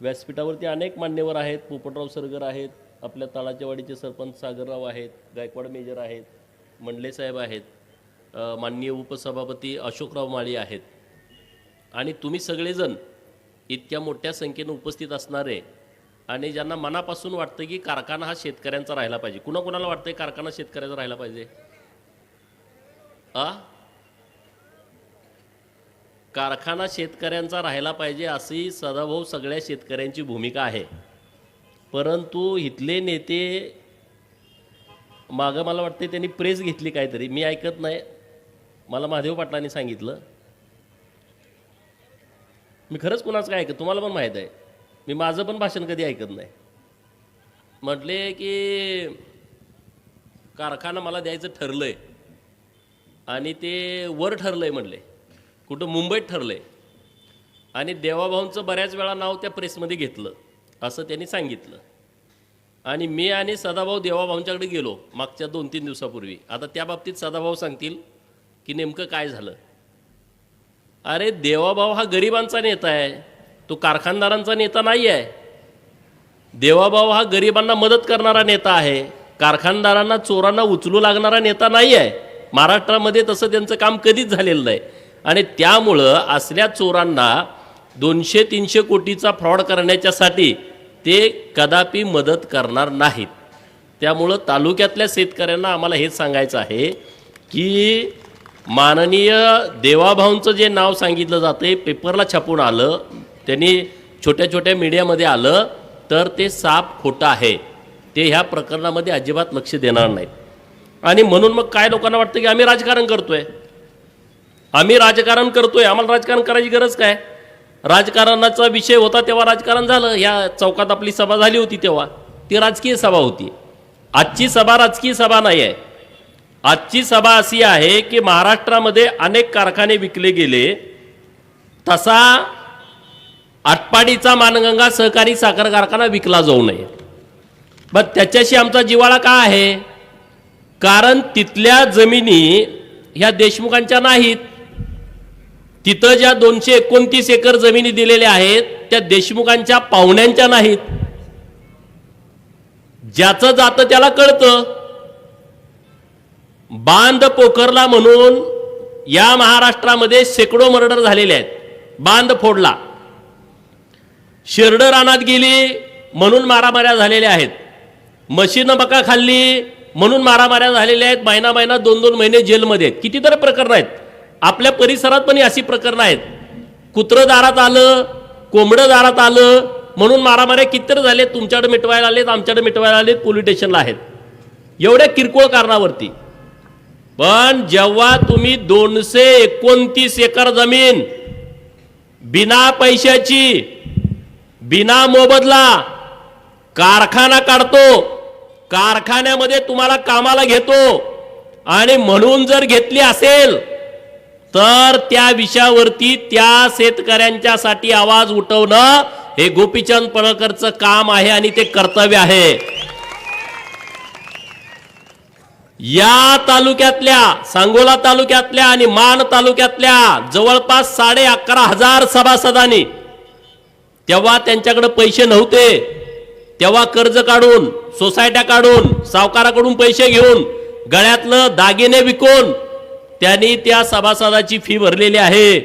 व्यासपीठावरती अनेक मान्यवर आहेत. पोपटराव सरगर आहेत. आपल्या ताळाच्या सरपंच सागरराव आहेत. गायकवाड मेजर आहेत. मंडले साहेब आहेत. माननीय उपसभापती अशोकराव माळी आहेत. आणि तुम्ही सगळेजण इतक्या मोठ्या संख्येनं उपस्थित असणारे आणि ज्यांना मनापासून वाटतं की कारखाना हा शेतकऱ्यांचा राहिला पाहिजे. कुणाकुणाला वाटतं कारखाना शेतकऱ्याचा राहिला पाहिजे? आ? कारखाना शेतकऱ्यांचा राहिला पाहिजे अशी सदाभाऊ सगळ्या शेतकऱ्यांची भूमिका आहे. परंतु इथले नेते मागं मला वाटते त्यांनी प्रेस घेतली काहीतरी. मी ऐकत नाही. मला महादेव पाटलांनी सांगितलं. मी खरंच कुणाचं काय ऐकत? तुम्हाला पण माहीत आहे. मी माझं पण भाषण कधी ऐकत नाही. म्हटले की कारखाना मला द्यायचं ठरलंय. आणि ते वर ठरलंय म्हटले कुठं मुंबईत ठरलं आहे आणि देवाभाऊंचं बऱ्याच वेळा नाव त्या प्रेसमध्ये घेतलं असं त्यांनी सांगितलं. आणि मी आणि सदाभाऊ देवाभाऊंच्याकडे गेलो मागच्या दोन तीन दिवसापूर्वी. आता त्या बाबतीत सदाभाऊ सांगतील की नेमकं काय झालं. अरे देवाभाऊ हा गरिबांचा नेता आहे. तो कारखानदारांचा नेता नाही आहे देवाभाऊ हा गरिबांना मदत करणारा नेता आहे. कारखानदारांना चोरांना उचलू लागणारा नेता नाही आहे महाराष्ट्रामध्ये तसं त्यांचं काम कधीच झालेलं नाही. आणि त्यामुळं असल्या चोरांना दोनशे तीनशे कोटीचा फ्रॉड करण्याच्यासाठी ते कदापि मदत करणार नाहीत. त्यामुळं तालुक्यातल्या शेतकऱ्यांना आम्हाला हेच सांगायचं आहे की माननीय देवाभाऊंचं जे नाव सांगितलं जातं पेपरला छापून आलं त्यांनी छोट्या छोट्या मीडियामध्ये आलं तर ते साप खोटं आहे. ते ह्या प्रकरणामध्ये अजिबात लक्ष देणार नाहीत. आणि म्हणून मग काय लोकांना वाटतं की आम्ही राजकारण करतोय? आम्ही राजकारण करतोय आम्हाला राजकारण करायची गरज काय? राजकारणाचा विषय होता तेव्हा राजकारण झालं. या चौकात आपली सभा झाली होती तेव्हा. ती राजकीय सभा होती. आजची सभा राजकीय सभा नाही आहे. आजची सभा अशी आहे की महाराष्ट्रामध्ये अनेक कारखाने विकले गेले. तसा आटपाडीचा मानगंगा सहकारी साखर कारखाना विकला जाऊ नये. पण त्याच्याशी आमचा जिवाळा का आहे? कारण तिथल्या जमिनी ह्या देशमुखांच्या नाहीत. तिथं ज्या दोनशे एकोणतीस एकर जमिनी दिलेल्या आहेत त्या देशमुखांच्या पाहुण्यांच्या नाहीत. ज्याचं जातं त्याला कळतं. बांध पोखरला म्हणून या महाराष्ट्रामध्ये शेकडो मर्डर झालेले आहेत. बांध फोडला. शिरड रानात गेली म्हणून मारामाऱ्या झालेल्या आहेत. मशीन बका खाल्ली म्हणून मारामाऱ्या झालेल्या आहेत. महिना महिना दोन दोन महिने जेलमध्ये आहेत. कितीतरी प्रकरणं आहेत. आपल्या परिसरात पण अशी प्रकरणं आहेत. कुत्रं दारात आलं कोंबडं दारात आलं म्हणून मारामाऱ्या कितीतरी झाले तुमच्याकडे मिटवायला आलेत आमच्याकडे मिटवायला आलेत पोलीस स्टेशनला आहेत. एवढ्या किरकोळ कारणावरती. पण जेव्हा तुम्ही दोनशे एकोणतीस एकर जमीन बिना पैशाची बिना मोबदला कारखाना काढतो कारखान्यामध्ये तुम्हाला कामाला घेतो आणि म्हणून जर घेतली असेल तर त्या विषयावरती त्या शेतकऱ्यांच्यासाठी आवाज उठवणं हे गोपीचंद पडळकरचं काम आहे आणि ते कर्तव्य आहे. या तालुक्यातल्या सांगोला तालुक्यातल्या आणि मान तालुक्यातल्या जवळपास साडे अकरा हजार सभासदांनी तेव्हा त्यांच्याकडे पैसे नव्हते. तेव्हा कर्ज काढून सोसायट्या काढून सावकाराकडून पैसे घेऊन गळ्यातलं दागिने विकून त्यांनी त्या सभासदाची फी भरलेली आहे.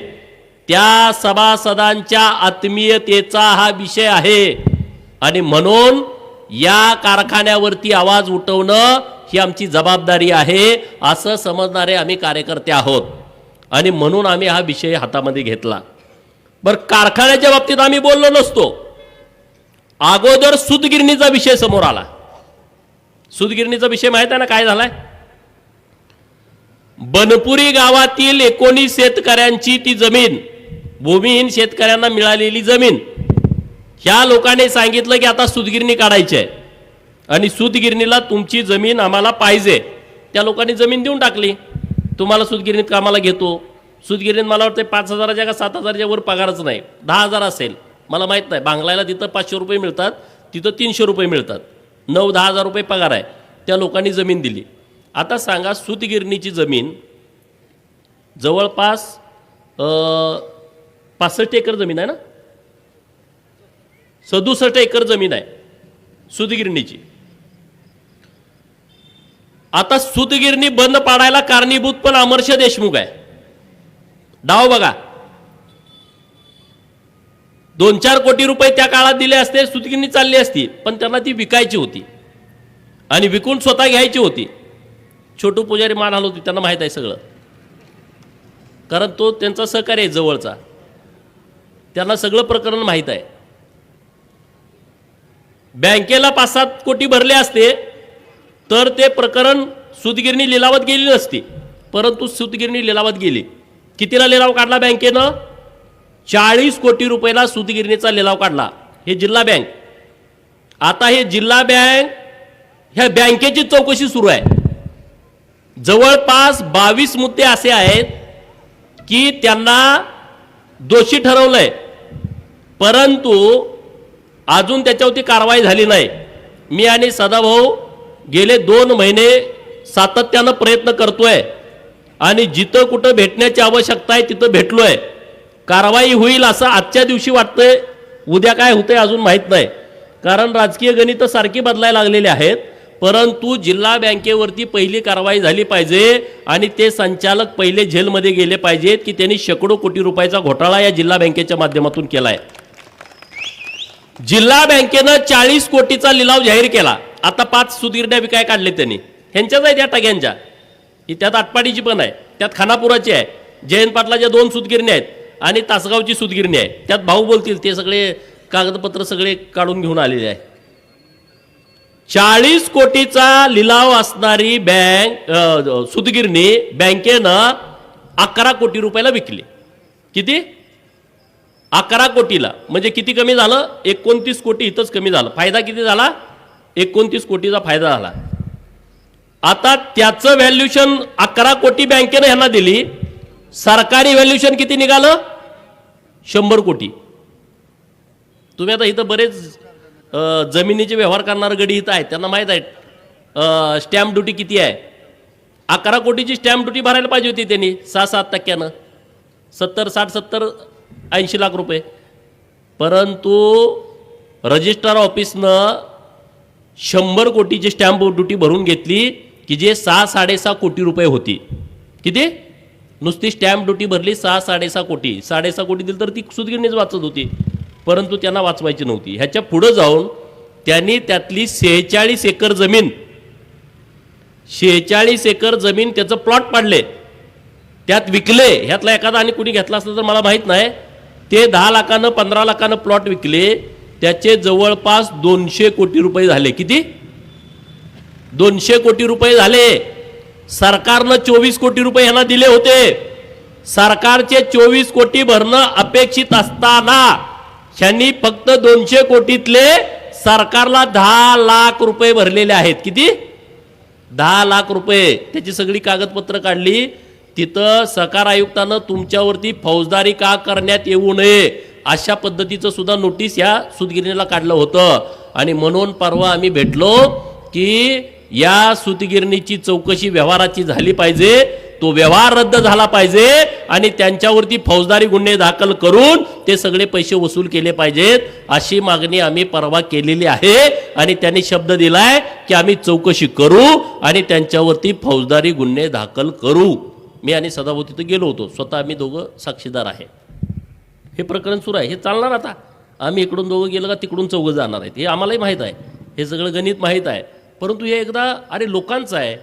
त्या सभासदांच्या आत्मीयतेचा हा विषय आहे. आणि म्हणून या कारखान्यावरती आवाज उठवणं ही आमची जबाबदारी आहे असं समजणारे आम्ही कार्यकर्ते आहोत. आणि म्हणून आम्ही हा विषय हातामध्ये घेतला. बरं कारखान्याच्या बाबतीत आम्ही बोललो नसतो. अगोदर सुतगिरणीचा विषय समोर आला. सुतगिरणीचा विषय माहीत आहे ना काय झालाय? बनपुरी गावातील एकोणीस शेतकऱ्यांची ती जमीन भूमिहीन शेतकऱ्यांना मिळालेली जमीन. ह्या लोकांनी सांगितलं की आता सुतगिरणी काढायची आहे. आणि सूतगिरणीला तुमची जमीन आम्हाला पाहिजे. त्या लोकांनी जमीन देऊन टाकली. तुम्हाला सूतगिरणीत कामाला घेतो. सुतगिरणीत मला वाटतं पाच हजाराच्या का सात हजाराच्या वर पगारच नाही. दहा हजार असेल. मला माहीत नाही. बांगलायला तिथं पाचशे रुपये मिळतात. तिथं तीनशे रुपये मिळतात. नऊ दहा हजार रुपये पगार आहे. त्या लोकांनी जमीन दिली. आता सांगा सूतगिरणीची जमीन जवळपास पासष्ट एकर जमीन आहे ना? सदुसष्ट एकर जमीन आहे सूतगिरणीची. आता सूतगिरणी बंद पाडायला कारणीभूत पण अमर्ष देशमुख आहे. डाव बघा. दोन चार कोटी रुपये त्या काळात दिले असते सुतगिरणी चालली असती पण त्यांना ती विकायची होती. आणि विकून स्वतः घ्यायची होती. छोटू पुजारी मान होती त्यांना माहीत आहे सगळं. कारण तो त्यांचा सहकारी आहे जवळचा. त्यांना सगळं प्रकरण माहीत आहे. बँकेला पाच सात कोटी भरले असते तर ते प्रकरण सूतगिरणी लिलावत गेली नसती. परंतु सूतगिरणी लिलावत गेली. कितीला लिलाव काढला बँकेनं? चाळीस कोटी रुपयाला सूतगिरणीचा लिलाव काढला. हे जिल्हा बँक. आता हे जिल्हा बँक ह्या बँकेची चौकशी सुरू आहे. जवळपास बावीस मुद्दे असे आहेत की त्यांना दोषी ठरवलंय. परंतु अजून त्याच्यावरती कारवाई झाली नाही. मी आणि सदाभाऊ गेले दोन महिने सातत्यानं प्रयत्न करतोय आणि जिथं कुठं भेटण्याची आवश्यकता आहे तिथं भेटलोय. कारवाई होईल असं आजच्या दिवशी वाटतंय उद्या काय होतंय अजून माहीत नाही. कारण राजकीय गणितं सारखी बदलायला लागलेली आहेत. परंतु जिल्हा बँकेवरती पहिली कारवाई झाली पाहिजे आणि ते संचालक पहिले जेलमध्ये गेले पाहिजेत की त्यांनी शेकडो कोटी रुपयाचा घोटाळा या जिल्हा बँकेच्या माध्यमातून केलाय. जिल्हा बँकेनं चाळीस कोटीचा लिलाव जाहीर केला. आता पाच सुदगिरड्या विकाय काढले त्यांनी. ह्यांच्याच आहेत या टाग्यांच्या. त्यात आटपाडीची पण आहे. त्यात खानापुराची आहे. जयंत पाटलाच्या दोन सुतगिरण्या आहेत आणि तासगावची सुतगिरणी आहे. त्यात भाऊ बोलतील ते सगळे कागदपत्र सगळे काढून घेऊन आलेले आहे. चाळीस कोटीचा लिलाव असणारी बँक सुदगिरणी सुतगिरणी बँकेनं अकरा कोटी रुपयाला विकली. किती? अकरा कोटीला. म्हणजे किती कमी झालं? एकोणतीस कोटी इथंच कमी झालं. फायदा किती झाला? एकोणतीस कोटीचा फायदा झाला. आता त्याचं व्हॅल्युशन अकरा कोटी बँकेनं ह्यांना दिली. सरकारी व्हॅल्युशन किती निघालं? शंभर कोटी. तुम्ही आता इथं बरेच जमिनीचे व्यवहार करणारं गडी इथं आहेत त्यांना माहीत आहे स्टॅम्प ड्युटी किती आहे? अकरा कोटीची स्टॅम्प ड्युटी भरायला पाहिजे होती त्यांनी सहा सात टक्क्यानं. सत्तर साठ सत्तर ऐंशी लाख रुपये. परंतु रजिस्ट्रार ऑफिसनं शंभर कोटीची स्टॅम्प ड्युटी भरून घेतली की जे सहा साडेसहा कोटी रुपये होती. किती? नुसती स्टॅम्प ड्युटी भरली सहा साडेसहा कोटी. साडेसहा कोटी दिली तर ती सुदगिरणीच वाचत होती. परंतु त्यांना वाचवायची नव्हती. ह्याच्या पुढं जाऊन त्यांनी त्यातली सेहेचाळीस एकर जमीन शेहेचाळीस एकर जमीन त्याचं प्लॉट पाडले. त्यात विकले. ह्यातला एखादा आणि कुणी घेतला असलं तर मला माहीत नाही. ते दहा लाखानं पंधरा लाखानं प्लॉट विकले. त्याचे जवळपास दोनशे कोटी रुपये झाले. किती? दोनशे कोटी रुपये झाले. सरकारनं चोवीस कोटी रुपये ह्यांना दिले होते. सरकारचे चोवीस कोटी भरणं अपेक्षित असताना ह्यांनी फक्त दोनशे कोटीतले सरकारला दहा लाख रुपये भरलेले आहेत. किती? दहा लाख रुपये. त्याची सगळी कागदपत्र काढली. तिथं सकार आयुक्तानं तुमच्यावरती फौजदारी का करण्यात येऊ नये अशा पद्धतीचं सुद्धा नोटीस या सुतगिरणीला काढलं होतं. आणि म्हणून परवा आम्ही भेटलो की या सुतगिरणीची चौकशी व्यवहाराची झाली पाहिजे. तो व्यवहार रद्द झाला पाहिजे. आणि त्यांच्यावरती फौजदारी गुन्हे दाखल करून ते सगळे पैसे वसूल केले पाहिजेत अशी मागणी आम्ही परवा केलेली आहे. आणि त्यांनी शब्द दिलाय की आम्ही चौकशी करू आणि त्यांच्यावरती फौजदारी गुन्हे दाखल करू. मी आणि सदाभाऊ तिथं गेलो होतो. स्वतः आम्ही दोघं साक्षीदार आहे. हे प्रकरण सुरू आहे. हे चालणार आता. आम्ही इकडून दोघं गेलं का तिकडून चौघं जाणार आहेत. हे आम्हालाही माहीत आहे. हे सगळं गणित माहीत आहे. परंतु हे एकदा अरे लोकांचं आहे.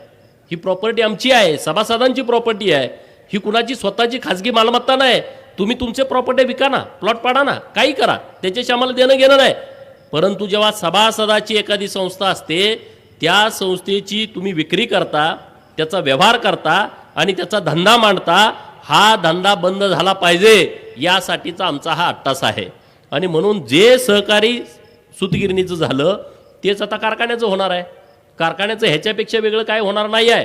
ही प्रॉपर्टी आमची आहे. सभासदांची प्रॉपर्टी आहे. ही कुणाची स्वतःची खाजगी मालमत्ता नाही. तुम्ही तुमचे प्रॉपर्टी विका ना प्लॉट पाडा ना काही करा. त्याच्याशी आम्हाला देणं घेणं नाही. परंतु जेव्हा सभासदाची एखादी संस्था असते त्या संस्थेची तुम्ही विक्री करता त्याचा व्यवहार करता आणि त्याचा धंदा मांडता हा धंदा बंद झाला पाहिजे यासाठीचा आमचा हा अट्टास आहे. आणि म्हणून जे सहकारी सुतगिरणीचं झालं तेच आता कारखान्याचं होणार आहे. कारखान्याचं ह्याच्यापेक्षा वेगळं काय होणार नाही आहे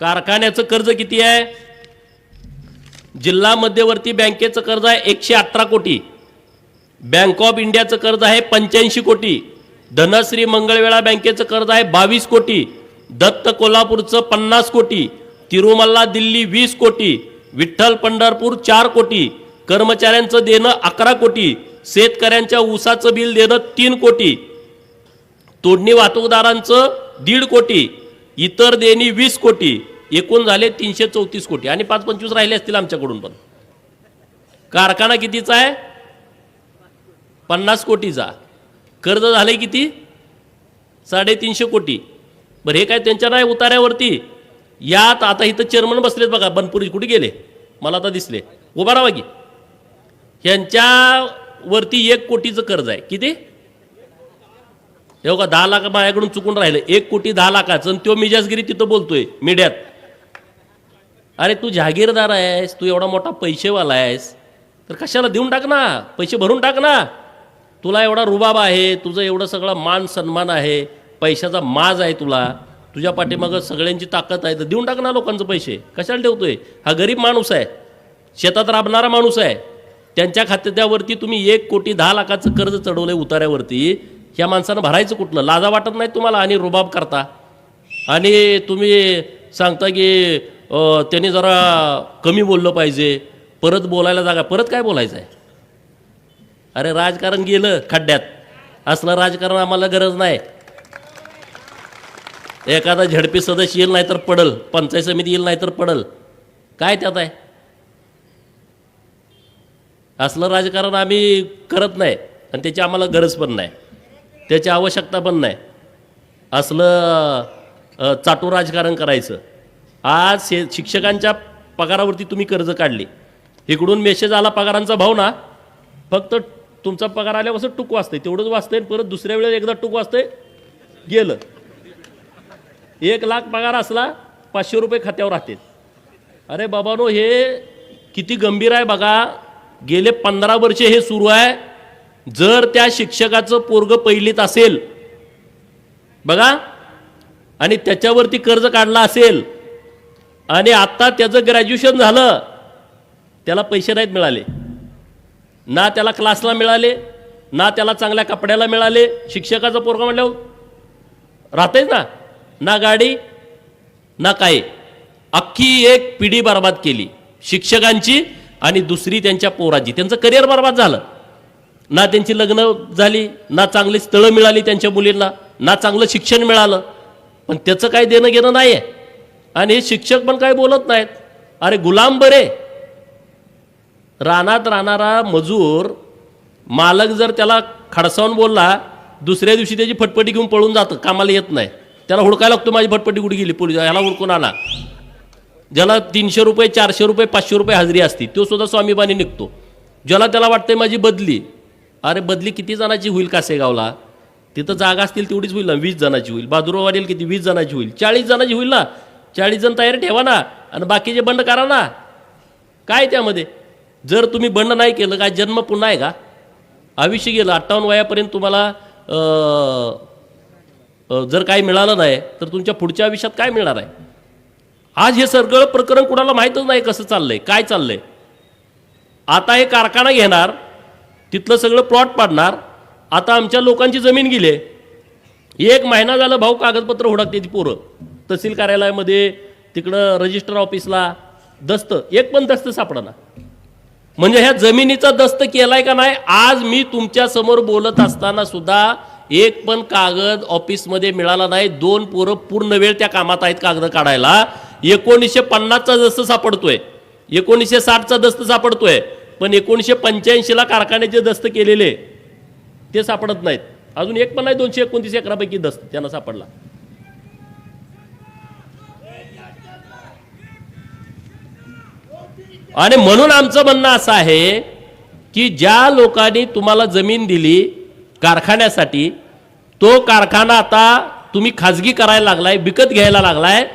कारखान्याचं कर्ज किती आहे? जिल्हा मध्यवर्ती बँकेचं कर्ज आहे एकशे अठरा कोटी. बँक ऑफ इंडियाचं कर्ज आहे पंच्याऐंशी कोटी. धनश्री मंगळवेळा बँकेचं कर्ज आहे बावीस कोटी. दत्त कोल्हापूरचं पन्नास कोटी. तिरुमल्ला दिल्ली वीस कोटी. विठ्ठल पंढरपूर चार कोटी. कर्मचाऱ्यांचं देणं अकरा कोटी. शेतकऱ्यांच्या ऊसाचं बिल देणं तीन कोटी. तोडणी वाहतूकदारांचं दीड कोटी. इतर देणी वीस कोटी. एकूण झाले तीनशे चौतीस कोटी आणि पाच पंचवीस राहिले असतील आमच्याकडून पण. कारखाना कितीचा आहे? पन्नास कोटीचा. कर्ज झाले किती? साडेतीनशे कोटी. बरं हे काय त्यांच्या नाही उतार्यावरती? यात आता इथं चेअरमन बसलेत बघा बनपुरी कुठे गेले? मला आता दिसले. उभा राहा की ह्यांच्यावरती एक कोटीचं कर्ज आहे. किती? हे का दहा लाख माझ्याकडून चुकून राहिलं. एक कोटी दहा लाखाचं. आणि तो मिजाजगिरी तिथं बोलतोय मीडियात. अरे तू जहागीरदार आहेस तू एवढा मोठा पैसेवाला आहेस. तर कशाला देऊन टाक ना? पैसे भरून टाक ना. तुला एवढा रुबाब आहे तुझं एवढं सगळं मान सन्मान आहे पैशाचा माज आहे तुला. तुझ्या पाठीमागं सगळ्यांची ताकद आहे तर देऊन टाक ना लोकांचं पैसे. कशाला ठेवतोय? हा गरीब माणूस आहे. शेतात राबणारा माणूस आहे. त्यांच्या खात्यावरती तुम्ही एक कोटी दहा लाखाचं कर्ज चढवलं आहे उतार्यावरती ह्या माणसानं भरायचं कुठलं? लाजा वाटत नाही तुम्हाला आणि रुबाब करता. आणि तुम्ही सांगता की त्यांनी जरा कमी बोललं पाहिजे. परत बोलायला जागा परत काय बोलायचं आहे अरे राजकारण गेलं खड्ड्यात. असलं राजकारण आम्हाला गरज नाही. एखादा झडपी सदस्य येईल नाही तर पडल पंचायत समिती येईल नाही तर पडल. काय त्यात आहे? असलं राजकारण आम्ही करत नाही आणि त्याची आम्हाला गरज पण नाही. त्याची आवश्यकता पण नाही. असलं चाटू राजकारण करायचं. आज शे शिक्षकांच्या पगारावरती तुम्ही कर्ज काढली. इकडून मेसेज आला पगारांचा भाव ना फक्त तुमचा पगार आल्यापासून टूक वाचतंय. तेवढंच वाचतंय परत दुसऱ्या वेळेस एकदा टूक वाचतंय गेलं. एक लाख पगार असला पाचशे रुपये खात्यावर राहतील. अरे बाबानो हे किती गंभीर आहे बघा. गेले पंधरा वर्षे हे सुरू आहे. जर त्या शिक्षकाचं पोरग पहिलीत असेल बघा आणि त्याच्यावरती कर्ज काढला असेल आणि आत्ता त्याचं ग्रॅज्युएशन झालं त्याला पैसे नाहीत मिळाले. ना त्याला क्लासला मिळाले ना त्याला चांगल्या कपड्याला मिळाले. शिक्षकाचं पोरगा म्हणल्यावर राहतेच ना. ना गाडी ना काय. अख्खी एक पिढी बर्बाद केली. शिक्षकांची आणि दुसरी त्यांच्या पोराची. त्यांचं करिअर बर्बाद झालं. ना त्यांची लग्न झाली ना चांगली स्थळं मिळाली त्यांच्या मुलींना ना चांगलं शिक्षण मिळालं. पण त्याचं काय देणं घेणं नाही आहे आणि हे शिक्षक पण काही बोलत नाहीत. अरे गुलाम बरे. रानात राहणारा मजूर मालक जर त्याला खडसावून बोलला दुसऱ्या दिवशी त्याची फटफटी घेऊन पळून जातं कामाला येत नाही. त्याला हुडकायला लागतो माझी फटफटी कुठे गेली? पोलीस ह्याला हुडकून आला. ज्याला तीनशे रुपये चारशे रुपये पाचशे रुपये हजेरी असते तो सुद्धा स्वामीबानी निघतो. ज्याला त्याला वाटते माझी बदली. अरे बदली किती जणाची होईल कासेगावला? तिथं जागा असतील तेवढीच होईल ना वीस जणाची होईल. बाजूरवाडील किती? वीस जणाची होईल. चाळीस जणाची होईल ना? चाळीस जण तयारी ठेवा ना आणि बाकीचे बंड करा ना. काय त्यामध्ये? जर तुम्ही बंड नाही केलं काय जन्म पुन्हा आहे का? आयुष्य गेलं अठ्ठावन्न वयापर्यंत तुम्हाला जर काही मिळालं नाही तर तुमच्या पुढच्या आयुष्यात काय मिळणार आहे? आज हे सगळं प्रकरण कुणाला माहीतच नाही कसं चाललंय काय चाललंय. आता हे कारखाना घेणार तिथलं सगळं प्लॉट पाडणार आता आमच्या लोकांची जमीन गेली आहे. एक महिना झालं भाऊ कागदपत्र हुडकते ती पोरं. तहसील कार्यालयामध्ये तिकडं रजिस्टर ऑफिसला दस्त एक पण दस्त सापडना. म्हणजे ह्या जमिनीचा दस्त केलाय का नाही आज मी तुमच्यासमोर बोलत असताना सुद्धा एक पण कागद ऑफिसमध्ये मिळाला नाही. दोन पोरं पूर्ण वेळ त्या कामात आहेत कागद काढायला. एकोणीसशे पन्नासचा दस्त सापडतोय. एकोणीसशे साठचा दस्त सापडतोय. पण एकोणीसशे पंच्याऐंशीला कारखान्याचे दस्त केलेले ते सापडत नाहीत. अजून एक पण नाही दोनशे एकोणतीस एकरापैकी दस्त त्यांना सापडला. आणि म्हणून आमचं म्हणणं असं आहे की ज्या लोकांनी तुम्हाला जमीन दिली कारखान्यासाठी तो कारखाना आता तुम्ही खाजगी करायला लागलाय विकत घ्यायला लागलाय.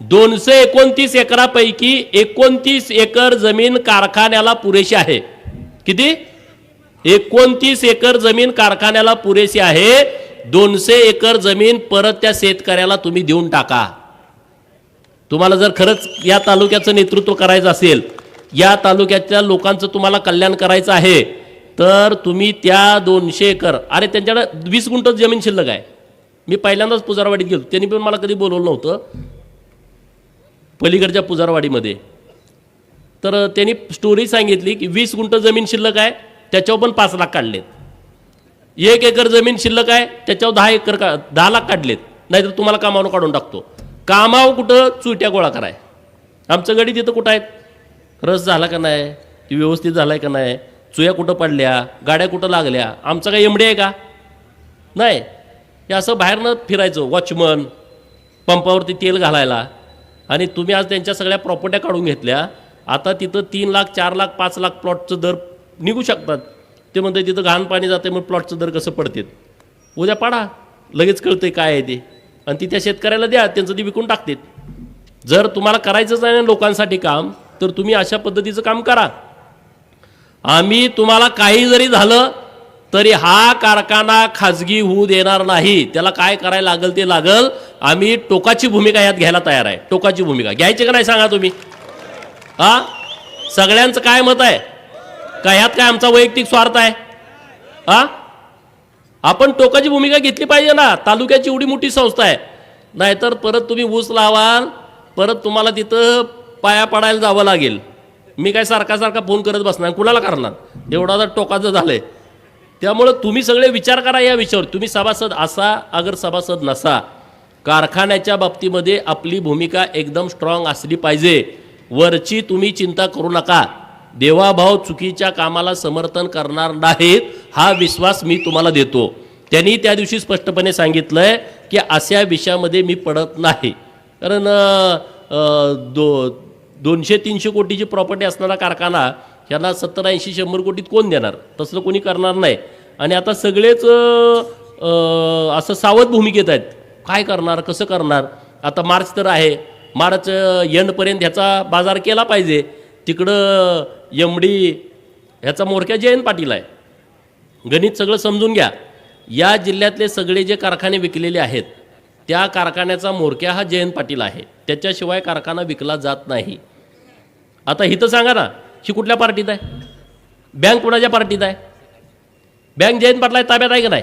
दोनशे एकोणतीस एकरापैकी एकोणतीस एकर जमीन कारखान्याला पुरेशी आहे. किती? एकोणतीस एकर जमीन कारखान्याला पुरेशी आहे. दोनशे एकर जमीन परत त्या शेतकऱ्याला तुम्ही देऊन टाका. तुम्हाला जर खरंच या तालुक्याचं नेतृत्व करायचं असेल या तालुक्याच्या लोकांचं तुम्हाला कल्याण करायचं आहे तर तुम्ही त्या दोनशे एकर अरे त्यांच्याकडे वीस गुंठ जमीन शिल्लक आहे. मी पहिल्यांदाच पुजारवाडीत गेलो त्यांनी पण मला कधी बोलवलं नव्हतं. पलीकडच्या पुजारवाडीमध्ये. तर त्यांनी स्टोरी सांगितली की वीस गुंठ जमीन शिल्लक आहे त्याच्यावर पण पाच लाख काढलेत. एक एकर जमीन शिल्लक आहे त्याच्यावर दहा एकर का दहा लाख काढलेत. नाहीतर तुम्हाला कामावर काढून टाकतो. कामाव कुठं चुट्या गोळा कराय. आमचं गडी तिथं कुठं आहेत? रस झाला का नाही? ती व्यवस्थित आहे का नाही? चुया कुठं पडल्या? गाड्या कुठं लागल्या? आमचं काही एमडी आहे का? नाही. हे असं बाहेरनं फिरायचं वॉचमन पंपावरती तेल घालायला. आणि तुम्ही आज त्यांच्या सगळ्या प्रॉपर्ट्या काढून घेतल्या. आता तिथं तीन लाख चार लाख पाच लाख प्लॉटचं दर निघू शकतात. ते म्हणते तिथं घाण पाणी जाते मग प्लॉटचं दर कसं पडते उद्या पाडा. लगेच कळतंय काय आहे ते. आणि ती त्या शेतकऱ्याला द्या. त्यांचं ते विकून टाकतात. जर तुम्हाला करायचंच आहे लोकांसाठी काम तर तुम्ही अशा पद्धतीचं काम करा. आम्ही तुम्हाला काही जरी झालं तरी हा कारखाना खाजगी होऊ देणार नाही. त्याला काय करायला लागल ते लागल आम्ही टोकाची भूमिका यात घ्यायला तयार आहे. टोकाची भूमिका. घ्यायची का नाही सांगा तुम्ही? हा? सगळ्यांचं काय मत आहे? का ह्यात काय आमचा वैयक्तिक स्वार्थ आहे? हा? आपण टोकाची भूमिका घेतली पाहिजे ना. तालुक्याची एवढी मोठी संस्था आहे. नाहीतर परत तुम्ही ऊस लावाल परत तुम्हाला तिथं पाया पडायला जावं लागेल. मी काय सारखा सारखा फोन करत बसणार कुणाला करणार? एवढा तर टोकाचं झालं आहे त्यामुळं तुम्ही सगळे विचार करा या विषयावर. तुम्ही सभासद असा अगर सभासद नसा कारखान्याच्या बाबतीमध्ये आपली भूमिका एकदम स्ट्रॉंग असली पाहिजे. वरची तुम्ही चिंता करू नका. देवाभाव चुकीच्या कामाला समर्थन करणार नाहीत हा विश्वास मी तुम्हाला देतो. त्यांनी त्या दिवशी स्पष्टपणे सांगितलंय की अशा विषयामध्ये मी पडत नाही. कारण दो दोनशे तीनशे कोटीची प्रॉपर्टी असणारा कारखाना ह्याला सत्तर ऐंशी शंभर कोटीत कोण देणार? तसलं कोणी करणार नाही. आणि आता सगळेच असं सावध भूमिकेत आहेत. काय करणार? कसं करणार? आता मार्च तर आहे. मार्च एंडपर्यंत ह्याचा बाजार केला पाहिजे. तिकडं एमडी ह्याचा मोरक्या जयंत पाटील आहे. गणित सगळं समजून घ्या. या जिल्ह्यातले सगळे जे कारखाने विकलेले आहेत त्या कारखान्याचा मोरक्या हा जयंत पाटील आहे. त्याच्याशिवाय कारखाना विकला जात नाही. आता हिथं सांगा ना ही कुठल्या पार्टीत आहे? बँक कुणाच्या पार्टीत आहे? बँक जयंत पाटला ताब्यात आहे का नाही?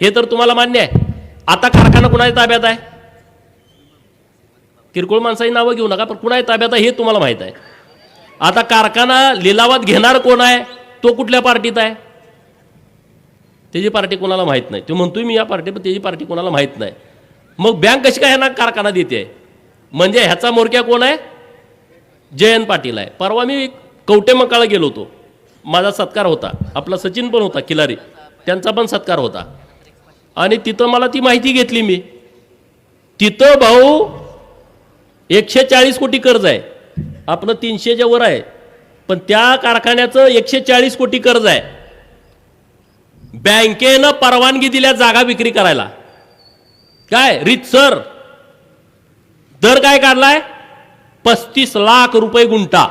हे तर तुम्हाला मान्य आहे. आता कारखाना कुणाच्या ताब्यात आहे? किरकोळ माणसाची नावं घेऊ नका पण कुणाच्या ताब्यात आहे हे तुम्हाला माहीत आहे. आता कारखाना लिलावात घेणार कोण आहे? तो कुठल्या पार्टीत आहे? त्याची पार्टी कोणाला माहीत नाही. तो म्हणतोय मी या पार्टी पण त्याची पार्टी कोणाला माहीत नाही. मग बँक कशी काय ह्यांना कारखाना देते? म्हणजे ह्याचा मोरक्या कोण आहे? जयंत पाटील आहे. परवा मी कवटे मकाळा गेलो होतो. माझा सत्कार होता. आपला सचिन पण होता खिलारी त्यांचा पण सत्कार होता. आणि तिथं मला ती माहिती घेतली मी. तिथं भाऊ एकशे चाळीस कोटी कर्ज आहे. आपलं तीनशेच्या वर आहे. पण त्या कारखान्याचं एकशे चाळीस कोटी कर्ज आहे. बँकेनं परवानगी दिल्या जागा विक्री करायला. काय? रितसर. दर काय काढलाय? पस्तीस लाख रुपये गुंठा.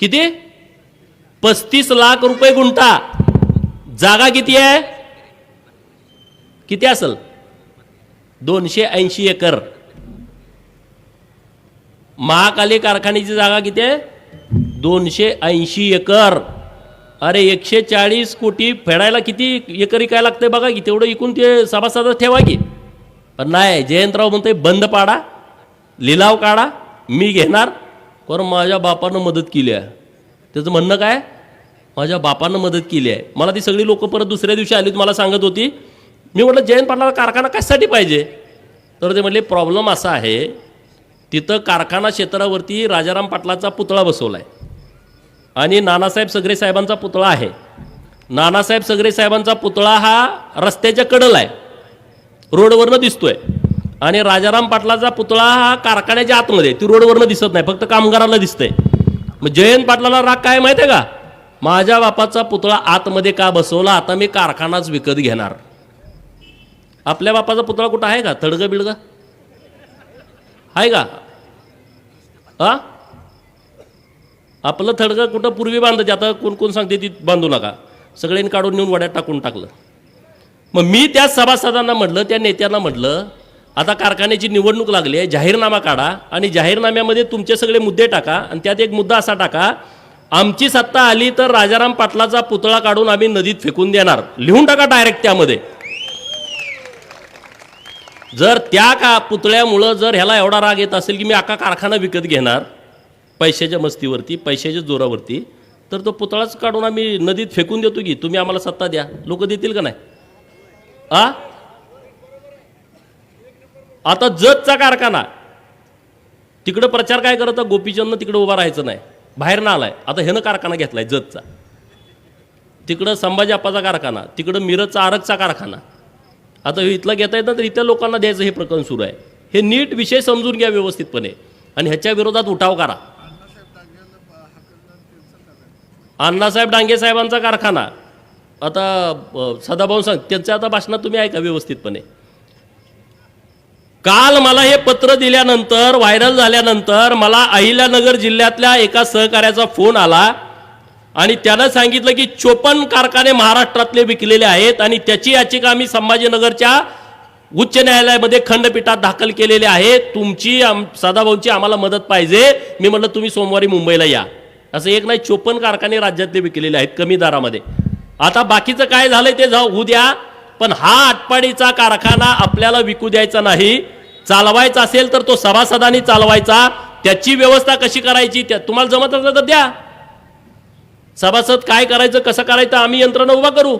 किती? पस्तीस लाख रुपये गुंठा. जागा किती आहे? किती असेल? दोनशे ऐंशी एकर. महाकाली कारखान्याची जागा किती आहे? दोनशे ऐंशी एकर. अरे एकशे चाळीस कोटी फेडायला किती एकरी काय लागतंय बघा की तेवढं इकून ते सभासदात ठेवा की. पण नाही जयंतराव म्हणतोय बंद पाडा. लिलाव काढा मी घेणार. कारण माझ्या बापानं मदत केली आहे. त्याचं म्हणणं काय? माझ्या बापानं मदत केली आहे. मला ती सगळी लोकं परत दुसऱ्या दिवशी आलीत मला सांगत होती. मी म्हटलं जयंत पाटलाला कारखाना कशासाठी पाहिजे? तर ते म्हटले प्रॉब्लेम असा आहे तिथं कारखाना क्षेत्रावरती राजाराम पाटलाचा पुतळा बसवला आहे आणि नानासाहेब सगरे साहेबांचा पुतळा आहे. नानासाहेब सगरे साहेबांचा पुतळा हा रस्त्याच्या कडल आहे. रोडवरनं दिसतोय. आणि राजाराम पाटलाचा पुतळा हा कारखान्याच्या आतमध्ये ती रोडवरनं दिसत नाही फक्त कामगाराला दिसतंय. मग जयंत पाटलाला राग काय माहिती आहे का? माझ्या बापाचा पुतळा आतमध्ये का बसवला आता मी कारखानाच विकत घेणार. आपल्या बापाचा पुतळा कुठं आहे का? थडगं बिडगं? आहे का? हा आपलं थडगं कुठं पूर्वी बांधायचे? आता कोण कोण सांगते ती बांधू नका. सगळ्यांनी काढून नेऊन वड्यात टाकून टाकलं. मग मी त्या सभासदांना म्हटलं त्या नेत्यांना म्हटलं आता कारखान्याची निवडणूक लागली आहे जाहीरनामा काढा आणि जाहीरनाम्यामध्ये तुमचे सगळे मुद्दे टाका आणि त्यात एक मुद्दा असा टाका आमची सत्ता आली तर राजाराम पाटलाचा पुतळा काढून आम्ही नदीत फेकून देणार. लिहून टाका डायरेक्ट त्यामध्ये. जर त्या का पुतळ्यामुळं जर ह्याला एवढा राग येत असेल की मी आका कारखाना विकत घेणार पैशाच्या मस्तीवरती पैशाच्या जोरावरती तर तो पुतळाच काढून आम्ही नदीत फेकून देतो की तुम्ही आम्हाला सत्ता द्या. लोक देतील का नाही? आ? आता जतचा कारखाना. तिकडं प्रचार काय करत गोपीचंदनं तिकडं उभा राहायचं नाही. बाहेर ना आलाय. आता ह्यानं कारखाना घेतलाय जतचा तिकडं संभाजी आप्पाचा कारखाना तिकडं मिरजचा आरगचा कारखाना. आता इथलं इथला घेता येत ना तर इथल्या लोकांना द्यायचं हे प्रकरण सुरू आहे. हे नीट विषय समजून घ्या व्यवस्थितपणे. आणि ह्याच्या विरोधात उठाव करा. अण्णासाहेब डांगे साहेबांचा कारखाना. आता सदाभाऊ सांग त्यांचं आता भाषणात तुम्ही ऐका व्यवस्थितपणे. काल मला हे पत्र दिल्यानंतर व्हायरल झाल्यानंतर मला अहिल्यानगर जिल्ह्यातल्या एका सहकार्याचा फोन आला आणि त्यानं सांगितलं की चोपन्न कारखाने महाराष्ट्रातले विकलेले आहेत आणि त्याची याचिका आम्ही संभाजीनगरच्या उच्च न्यायालयामध्ये खंडपीठात दाखल केलेले आहे. तुमची आम सदाभाऊंची आम्हाला मदत पाहिजे. मी म्हटलं तुम्ही सोमवारी मुंबईला या. असं एक नाही चोपन्न कारखाने राज्यातले विकलेले आहेत कमी दरामध्ये. आता बाकीचं काय झालंय ते जाऊ उद्या द्या. पण हा आटपाडीचा कारखाना आपल्याला विकू द्यायचा नाही चालवायचा असेल तर तो सभासदांनी चालवायचा त्याची व्यवस्था कशी करायची त्या तुम्हाला जमत असलं तर द्या. सभासद काय करायचं कसं करायचं आम्ही यंत्रणा उभा करू.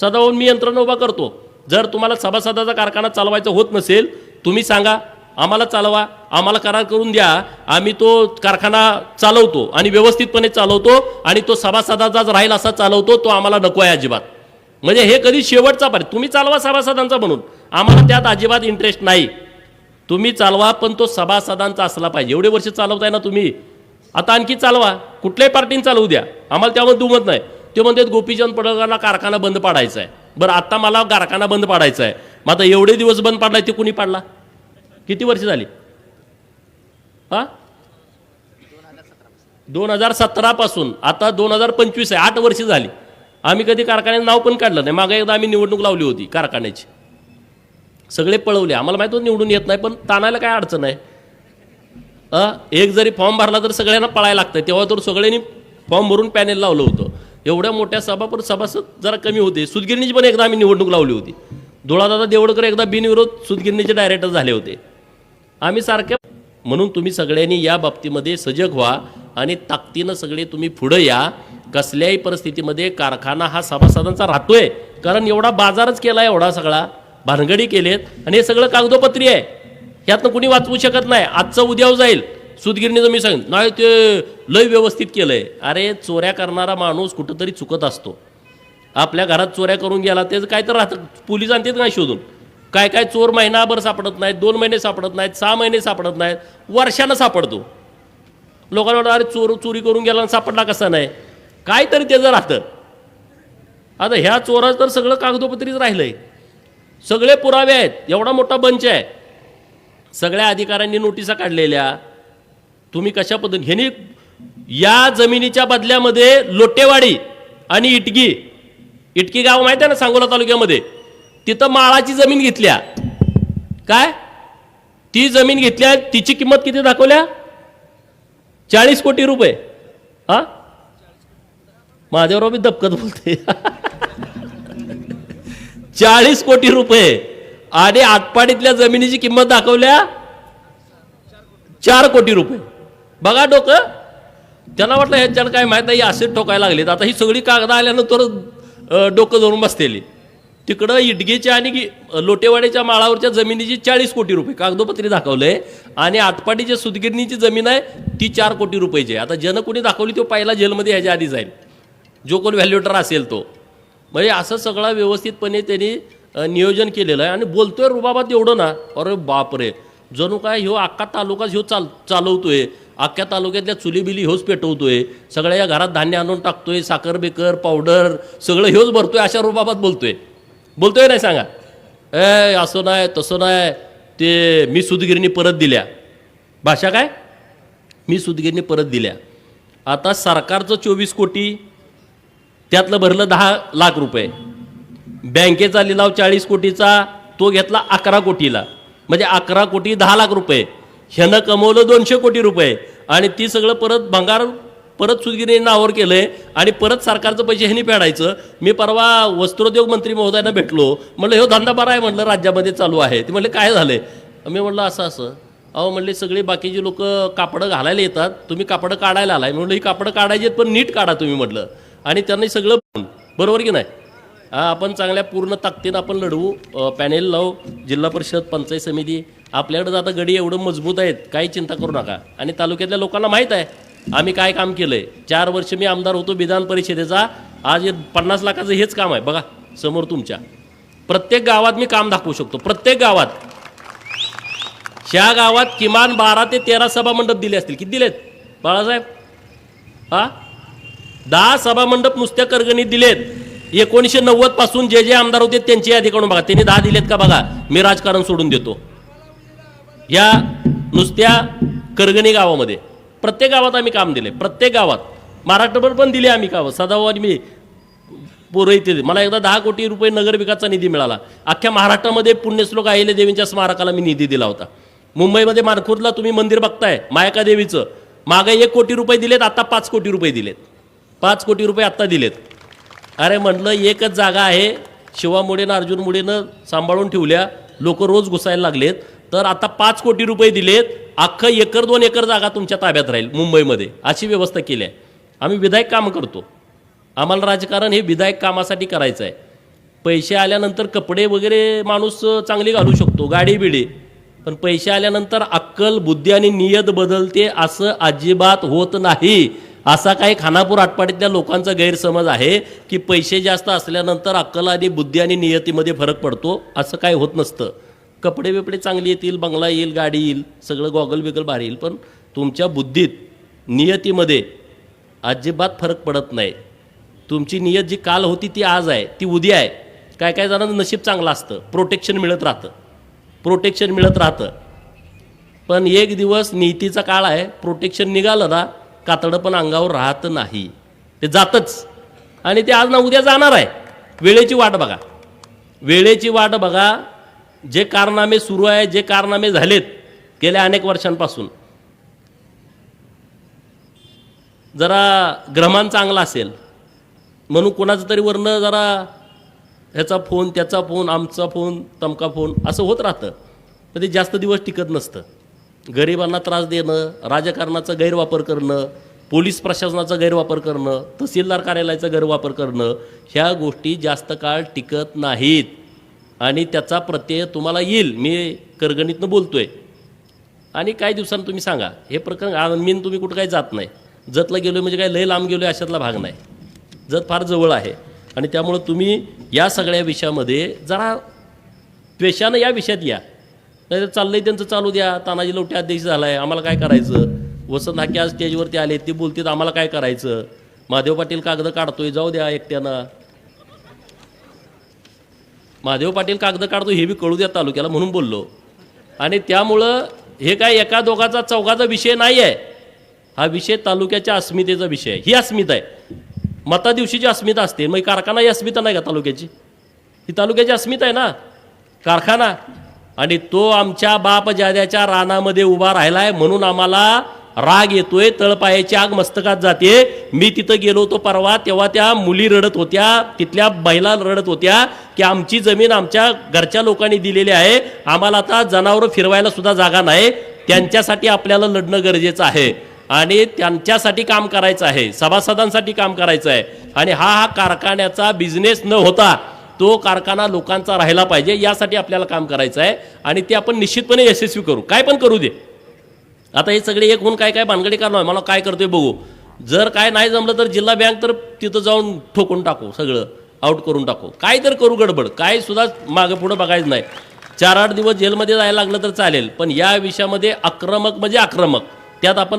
सदावून मी यंत्रणा उभा करतो. जर तुम्हाला सभासदाचा कारखाना चालवायचा होत नसेल तुम्ही सांगा आम्हाला चालवा आम्हाला करार करून द्या आम्ही तो कारखाना चालवतो आणि व्यवस्थितपणे चालवतो आणि तो सभासदाचाच राहील असा चालवतो तो आम्हाला नको आहे अजिबात. म्हणजे हे कधी शेवटचा पर्याय. तुम्ही चालवा सभासदांचा म्हणून. आम्हाला त्यात अजिबात इंटरेस्ट नाही. तुम्ही चालवा पण तो सभासदांचा असला पाहिजे. एवढे वर्ष चालवताय ना तुम्ही. आता आणखी चालवा. कुठल्याही पार्टीने चालवू द्या. आम्हाला त्यामध्ये दुमत नाही. ते म्हणतात गोपीचंद पडळकरांना कारखाना बंद पाडायचा आहे. बरं आत्ता मला कारखाना बंद पाडायचा आहे. मग आता एवढे दिवस बंद पाडलाय ते कुणी पाडला? किती वर्ष झाली? हा? दोन हजार सतरापासून आता दोन हजार पंचवीस आहे. आठ वर्ष झाली. आम्ही कधी कारखान्याचं नाव पण काढलं नाही. मागे एकदा आम्ही निवडणूक लावली होती कारखान्याची. सगळे पळवले. आम्हाला माहीत होतं निवडून येत नाही पण ताणायला काय अडचण आहे? अ? एक जरी फॉर्म भरला तर सगळ्यांना पळायला लागतं तेव्हा तर सगळ्यांनी फॉर्म भरून पॅनेल लावलं होतं. एवढ्या मोठ्या सभा पण सभासद जरा कमी होते. सुदगिरणीची पण एकदा आम्ही निवडणूक लावली होती. धुळादादा देवडकर एकदा बिनविरोध सुदगिरणीचे डायरेक्टर झाले होते. आम्ही सारख्या म्हणून तुम्ही सगळ्यांनी या बाबतीमध्ये सजग व्हा. आणि ताकदीनं सगळे तुम्ही पुढं या. कसल्याही परिस्थितीमध्ये कारखाना हा सभासदांचा राहतोय. कारण एवढा बाजारच केला एवढा सगळा. भानगडी केलेत. आणि हे सगळं कागदोपत्री आहे. ह्यातनं कुणी वाचवू शकत नाही. आजचं उद्याव जाईल. सुदगिरणीचं मी सांगितलं नाही ते लय व्यवस्थित केलंय. अरे चोऱ्या करणारा माणूस कुठंतरी चुकत असतो. आपल्या घरात चोऱ्या करून गेला त्याचं काय तर राहतं. पोलीस आणतात नाही शोधून? काय काय चोर महिनाभर सापडत नाहीत दोन महिने सापडत नाहीत सहा महिने सापडत नाहीत वर्षानं सापडतो. लोकांना वाटतं अरे चोर चोरी करून गेला आणि सापडला कसा नाही? काय तरी त्याचं राहतं. आता ह्या चोराचं तर सगळं कागदोपत्रीच आहे सगळे पुरावे आहेत. एवढा मोठा बंच आहे. सगळ्या अधिकाऱ्यांनी नोटिसा काढलेल्या. तुम्ही कशा पद्धतीने ह्यानी या जमिनीच्या बदल्यामध्ये लोटेवाडी आणि इटगी इटकी गाव माहिती आहे ना सांगोला तालुक्यामध्ये? तिथं माळाची जमीन घेतल्या. काय? ती जमीन घेतल्या तिची किंमत किती दाखवल्या? चाळीस कोटी रुपये. हा? माझ्यावर मी दबकत बोलते. चाळीस कोटी रुपये. आणि आटपाडीतल्या जमिनीची किंमत दाखवल्या? चार कोटी रुपये. बघा डोकं. त्यांना वाटलं ह्याच्यानं काय माहीत नाही असे ठोकायला लागलेत. आता ही सगळी कागद आल्यानंतर डोकं धरून बसतेली. तिकडं इटगेच्या आणि लोटेवाड्याच्या लोटेवाडीच्या माळावरच्या जमिनीची चाळीस कोटी रुपये. कागदोपत्री दाखवलंय आणि आटपाडीच्या सुदगिरणीची जमीन आहे ती चार कोटी रुपयाची आहे. आता ज्यानं कोणी दाखवली तो पहिला जेलमध्ये ह्याच्या आधी जाईल जो कोण व्हॅल्युएटर असेल तो. म्हणजे असं सगळं व्यवस्थितपणे त्यांनी नियोजन केलेलं आहे. आणि बोलतोय रुबाबात एवढं ना अरे बापरे. जणू काय ह्यो अख्खा तालुकाच ह्यो चाल चालवतोय. अख्ख्या तालुक्यातल्या चुलीबिली ह्योच पेटवतोय. सगळ्या या घरात धान्य आणून टाकतोय. साखर बेकर पावडर सगळं ह्योच भरतोय अशा रुबाबात बोलतोय. बोलतोय नाही सांगा? ए असं नाही तसं नाही. ते मी सुदगिरणी परत दिल्या. भाषा काय? मी सुदगिरणी परत दिल्या. आता सरकारचं चोवीस कोटी त्यातलं भरलं दहा लाख रुपये. बँकेचा लिलाव चाळीस कोटीचा तो घेतला अकरा कोटीला. म्हणजे अकरा कोटी दहा लाख रुपये. ह्यानं कमवलं दोनशे कोटी रुपये. आणि ती सगळं परत भंगार परत सुदगिरी नावावर आहे आणि परत सरकारचं पैसे ह्यांनी फेडायचं. मी परवा वस्त्रोद्योग मंत्री महोदयांना भेटलो. म्हणलं हो धंदा बरा आहे म्हटलं राज्यामध्ये चालू आहे. ते म्हटलं काय झालं आहे मी म्हणलं असं असं. अहो म्हणले सगळे बाकीचे लोक कापडं घालायला येतात तुम्ही कापडं काढायला आलाय. मी म्हणलं ही कापडं काढायची आहेत पण नीट काढा तुम्ही म्हटलं आणि त्यांनी सगळं बरोबर की नाही? हा, आपण चांगल्या पूर्ण ताकदीनं आपण लढवू पॅनेल लावू जिल्हा परिषद पंचायत समिती. आपल्याकडं आता गडी एवढं मजबूत आहेत काही चिंता करू नका. आणि तालुक्यातल्या लोकांना माहीत आहे आम्ही काय काम केलंय? चार वर्ष मी आमदार होतो विधान परिषदेचा. आज हे पन्नास लाखाचं हेच काम आहे. बघा समोर तुमच्या. प्रत्येक गावात मी काम दाखवू शकतो. प्रत्येक गावात. ह्या गावात किमान बारा ते तेरा सभा मंडप दिले असतील. किती दिलेत? बाळासाहेब? हा? दहा सभा मंडप नुसत्या करगणीत दिलेत. एकोणीसशे नव्वदपासून जे जे आमदार होते त्यांची यादी काढून बघा. त्यांनी दहा दिलेत का बघा? मी राजकारण सोडून देतो. या नुसत्या करगणी गावामध्ये. प्रत्येक गावात आम्ही काम दिले प्रत्येक गावात. महाराष्ट्रभर पण दिले आम्ही कामं. सदाभाऊ मी पोरं मला एकदा दहा कोटी रुपये नगरविकासचा निधी मिळाला. अख्ख्या महाराष्ट्रामध्ये पुण्यश्लोक आहिले देवींच्या स्मारकाला मी निधी दिला होता. मुंबईमध्ये मानखुर्दला तुम्ही मंदिर बघताय मायका देवीचं. मागे एक कोटी रुपये दिलेत आता पाच कोटी रुपये दिलेत. पाच कोटी रुपये आत्ता दिलेत. अरे म्हटलं एकच जागा आहे. शिवा मुडेनं अर्जुन मुडेनं सांभाळून ठेवल्या. लोक रोज घुसायला लागलेत. तर आता पाच कोटी रुपये दिलेत. अख्खं एकर दोन एकर जागा तुमच्या ताब्यात राहील मुंबईमध्ये. अशी व्यवस्था केली आहे. आम्ही विधायक कामं करतो. आम्हाला राजकारण हे विधायक कामासाठी करायचं आहे. पैसे आल्यानंतर कपडे वगैरे माणूस चांगली घालू शकतो गाडी बिडी. पण पैसे आल्यानंतर अक्कल बुद्धी आणि नियत बदलते असं अजिबात होत नाही. असा काही खानापूर आटपाडीतल्या लोकांचा गैरसमज आहे की पैसे जास्त असल्यानंतर अक्कल आणि बुद्धी आणि नियतीमध्ये फरक पडतो असं काही होत नसतं. कपडे बिपडे चांगले येतील बंगला येईल गाडी येईल सगळं गॉगल बिगल भारी येईल. पण तुमच्या बुद्धीत नियतीमध्ये अजिबात फरक पडत नाही. तुमची नियत जी काल होती ती आज आहे ती उद्या आहे. काय काय जणांचं नशीब चांगलं असतं. प्रोटेक्शन मिळत राहतं. प्रोटेक्शन मिळत राहतं. पण एक दिवस नीतीचा काळ आहे प्रोटेक्शन निघालं ना कातडं पण अंगावर राहत नाही. ते जातच. आणि ते आज ना उद्या जाणार आहे. वेळेची वाट बघा. वेळेची वाट बघा. जे कारनामे सुरू आहे जे कारनामे झालेत गेल्या अनेक वर्षांपासून. जरा ग्रहमान चांगला असेल म्हणून कोणाचं तरी वर्ण जरा ह्याचा फोन त्याचा फोन आमचा फोन तमका फोन असं होत राहतं. पण ते जास्त दिवस टिकत नसतं. गरिबांना त्रास देणं राजकारणाचा गैरवापर करणं पोलीस प्रशासनाचा गैरवापर करणं तहसीलदार कार्यालयाचा गैरवापर करणं ह्या गोष्टी जास्त काळ टिकत नाहीत. आणि त्याचा प्रत्यय तुम्हाला येईल. मी करगणीतून बोलतो आहे आणि काही दिवसांनी तुम्ही सांगा. हे प्रकरण मीन तुम्ही कुठं काही जात नाही. जतला गेलो म्हणजे काय? लय लांब गेलो अशातला भाग नाही. जत फार जवळ आहे. आणि त्यामुळं तुम्ही या सगळ्या विषयामध्ये जरा त्वेषानं या विषयात या. नाही तर चाललंय त्यांचं चालू द्या. तानाजी लवटे अध्यक्ष झाला आहे आम्हाला काय करायचं? वसंत हाके आज स्टेजवरती आले. ते बोलतात आम्हाला काय करायचं? महादेव पाटील कागद काढतोय. जाऊ द्या एकट्यानं. महादेव पाटील कागद काढतो हे बी कळू द्या तालुक्याला म्हणून बोललो. आणि त्यामुळं हे काय एका दोघाचा चौघाचा विषय नाही आहे. हा विषय तालुक्याच्या अस्मितेचा विषय आहे. ही अस्मिता आहे. मता दिवशीची अस्मिता असते. मग कारखाना ही अस्मिता नाही का तालुक्याची? ही तालुक्याची अस्मिता आहे ना? कारखाना. आणि तो आमच्या बाप जाद्याच्या रानामध्ये उभा राहिला आहे म्हणून आम्हाला राग येतोय तळपायाची आग मस्तकात जाते. मी तिथं गेलो होतो परवा तेव्हा त्या मुली रडत होत्या तिथल्या महिला रडत होत्या की आमची जमीन आमच्या घरच्या लोकांनी दिलेली आहे आम्हाला आता जनावरं फिरवायला सुद्धा जागा नाही त्यांच्यासाठी आपल्याला लढणं गरजेचं आहे. आणि त्यांच्यासाठी काम करायचं आहे सभासदांसाठी काम करायचं आहे. आणि हा हा कारखान्याचा बिझनेस न होता तो कारखाना लोकांचा राहिला पाहिजे यासाठी आपल्याला काम करायचं आहे. आणि ते आपण निश्चितपणे यशस्वी करू. काय पण करू दे. आता हे सगळे एक होऊन काय काय भानगडी करणार मला काय करतोय बघू. जर काय नाही जमलं तर जिल्हा बँक तर तिथं जाऊन ठोकून टाकू सगळं. आउट करून टाकू. काय तर करू गडबड. काय सुद्धा मागं पुढं बघायचं नाही. चार आठ दिवस जेलमध्ये जायला लागलं तर चालेल. पण या विषयामध्ये आक्रमक म्हणजे आक्रमक. त्यात आपण